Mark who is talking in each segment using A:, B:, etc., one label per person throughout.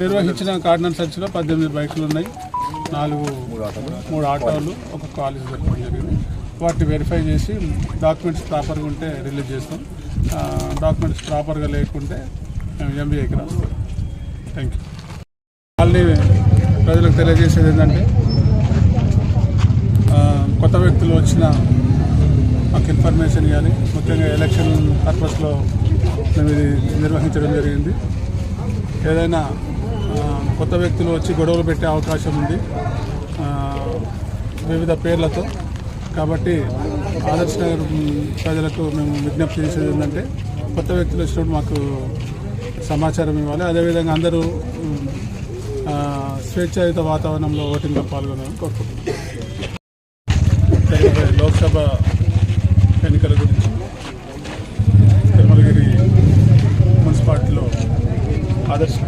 A: నిర్వహించిన కార్డినల్ సర్చ్లో పద్దెనిమిది బైకులు ఉన్నాయి. నాలుగు మూడు ఆటోలు ఒక కాలేజ్ దొరకడం జరిగింది. వాటిని వెరిఫై చేసి డాక్యుమెంట్స్ ప్రాపర్గా ఉంటే రిలీజ్ చేస్తాం. డాక్యుమెంట్స్ ప్రాపర్గా లేకుంటే మేము ఎంబీఏకి రాస్తాం. థ్యాంక్ యూ వాళ్ళని ప్రజలకు తెలియజేసేది ఏంటంటే కొత్త వ్యక్తులు వచ్చిన మాకు ఇన్ఫర్మేషన్ ఇవ్వాలి ముఖ్యంగా ఎలక్షన్ పర్పస్లో మేము ఇది నిర్వహించడం జరిగింది. ఏదైనా కొత్త వ్యక్తులు వచ్చి గొడవలు పెట్టే అవకాశం ఉంది. వివిధ పేర్లతో. కాబట్టి ఆదర్శ నగర్ ప్రజలకు మేము విజ్ఞప్తి చేసేది ఏంటంటే కొత్త వ్యక్తులు వచ్చినప్పుడు మాకు సమాచారం ఇవ్వాలి. అదేవిధంగా అందరూ స్వేచ్ఛాయుత వాతావరణంలో ఓటింగ్లో పాల్గొనాలని కోరుకుంటున్నాం. లోక్సభ ఎన్నికల గురించి తిరుమలగిరి మున్సిపాలిటీలో ఆదర్శ ఆదర్శ కార్డు వచ్చి నిర్వహించడం జరిగింది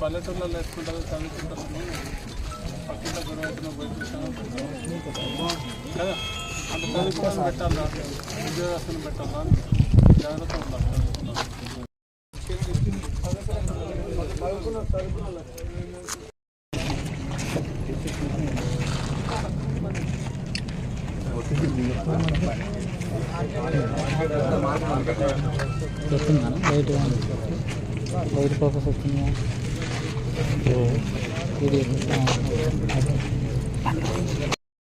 A: పల్లెటూళ్ళలో వేసుకుంటారు చదువుకుంటారు పక్కింట గొడవ పోయి చూసాను. కదా అంత చదువుకోసం పెట్టాలా ఉద్యోగస్తులు పెట్టాలా జాగ్రత్త ఉండాలి చదువుకున్నారు.
B: వస్తుందా. బయట బయట ఫోకస్ వస్తుందా ఇది